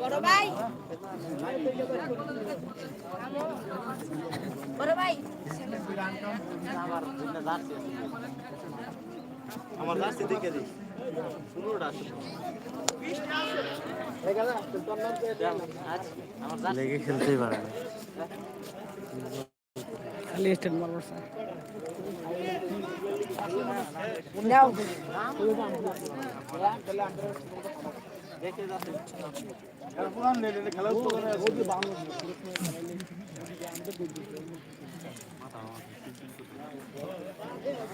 বড় ভাই। বড় ভাই। আমার জার্সি দেখে দিই পনেরোটা আছে লেগে খেলতেই পারে না খালি স্টেট মারবো স্যার খেলা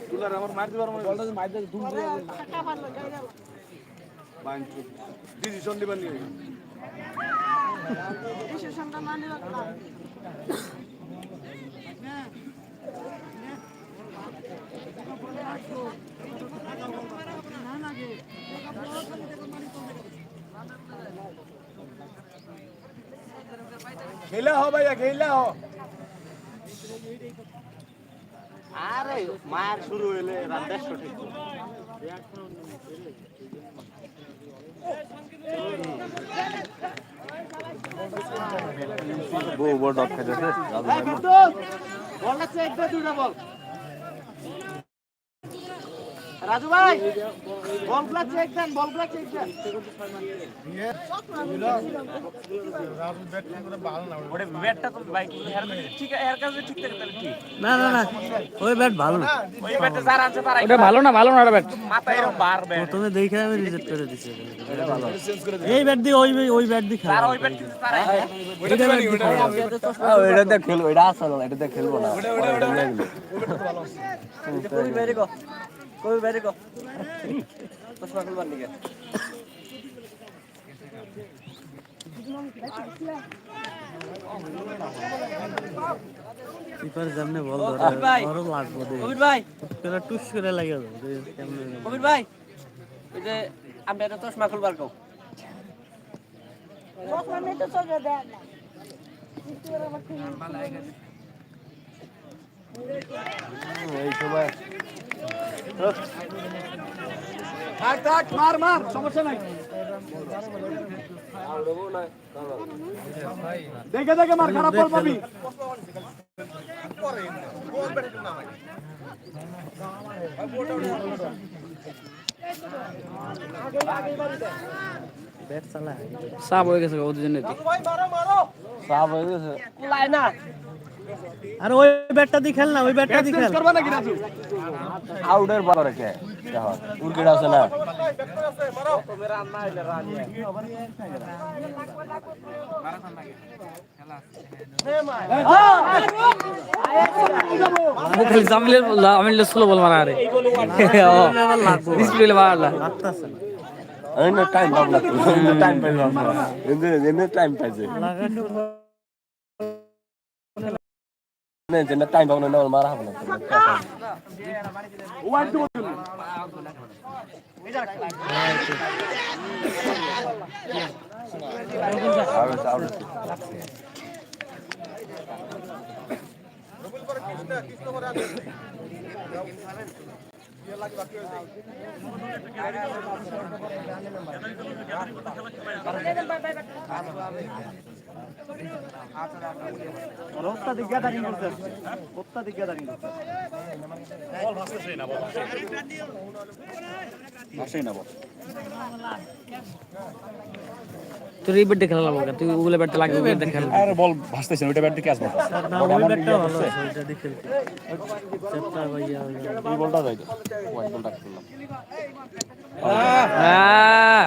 তুলার আমার মার দিবার মনে বলতে মার দে দুম নি ডিসিশনটা না নিবা না না খেলা হো ভাইয়া, খেলা হো। আরে মার শুরু হইলে রাত দেড়শো ঠিক। বউ বড় ডক বল। রাজু ভাই চেক দেন বলগুলা চেক দেন। ওটা ব্যাটটা তো ভাই ঠিক এর কাছে ঠিক থাকে তাহলে ঠিক। না না না ওই ব্যাট ভালো না। ওই ব্যাটটা যারা আছে তারা ওটা ভালো না ভালো না ওটা ব্যাট? মাথা এরকম বার ব্যাট। প্রথমে দেখে আমি রিজেক্ট করে দিছি এই ব্যাট দিয়ে ওই ওই ব্যাট দিয়ে খেলা ওই ব্যাট কিন্তু তারা এটা ব্যাট দিয়ে এটা দেখ খেলব এটা আসল এটা দেখ খেলব না। কই বেরে গো। কই বেরে গো চশমা খুলবার নিকে কিপার যেমনে বল ধরে বড় লাগবে দে। কবির ভাই। কেন টুস করে লাগে কবির ভাই ওই যে আমি একটা চশমা খুলবার কও। এই সময় থাক থাক মার মার সমস্যা নাই। দেখে দেখে মার খারাপ বল পাবি। সাপ হয়ে গেছে ওদের জন্য সাপ হয়ে গেছে। লাই না। আরে ওই ব্যাটটা দিয়ে খেল না ওই ব্যাটটা দিয়ে খেল। আউটের বারে কে দেখো উইকেট আছে না? খালি জামিলের আমিলের স্লো বল মারা ডিসপ্লে মারলা। টাইম টাইম টাইম পাইছে। এনে যেন টাইম পাবো না মারা হবে না আউট রোস্তা দিগা দাঁড়িয়ে করছে রোস্তা দিগা দাঁড়িয়ে করছে তোর এই ব্যাটটা খেলা লাগবে তুই ওগুলো ব্যাটটা লাগবে ওই ব্যাটটা খেলা আরে বল ভাসতেছে ওইটা ব্যাট দিকে আসবে? না ওই ব্যাটটা ভালো আছে ওইটা দিয়ে খেলতে। চেপটা ভাইয়া এই বলটা যাই ওয়াইড বলটা খেললাম আহ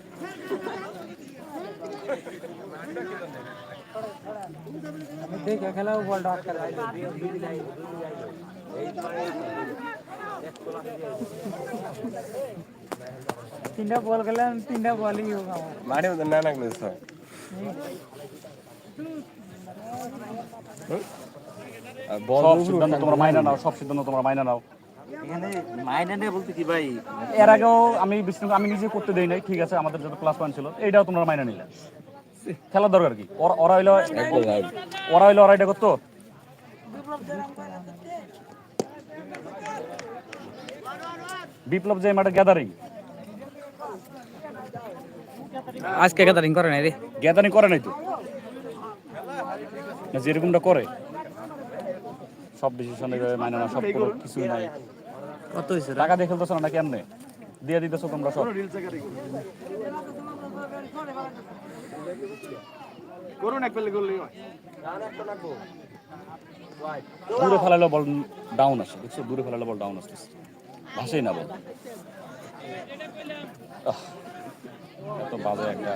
তিনটা বল খেলেন তিনটা বলই হোক আমার মাঠে মধ্যে না স্যার বল সব সিদ্ধান্ত তোমরা মাইনা নাও সব সিদ্ধান্ত তোমরা মাইনা নাও। এখানে মাইনে নেই বলতে কি ভাই? এর আগেও আমি আমি নিজে করতে দেই নাই ঠিক আছে আমাদের যত পয়েন্ট ছিল এইটাও তোমরা মাইনা নিলে। খেলার দরকার কি? ওরা- হইল ওরা হইল ওরা এটা করতো? বিপ্লব যে মাঠে গ্যাদারিং আজকে গ্যাদারিং করে নাই রে। গ্যাদারিং করে নাই তো? যেরকমটা করে সব ডিসিশন মাইনা না সব কিছুই নাই। কত হয়েছে টাকা দিয়ে খেলতেছো না কেমনে দিয়ে দিতেছো তোমরা সব। দূরে ফেলালে বল ডাউন আসে দেখছ? দূরে ফেলালে বল ডাউন আসতেছে। ভাসেই না বল এত বাজে একটা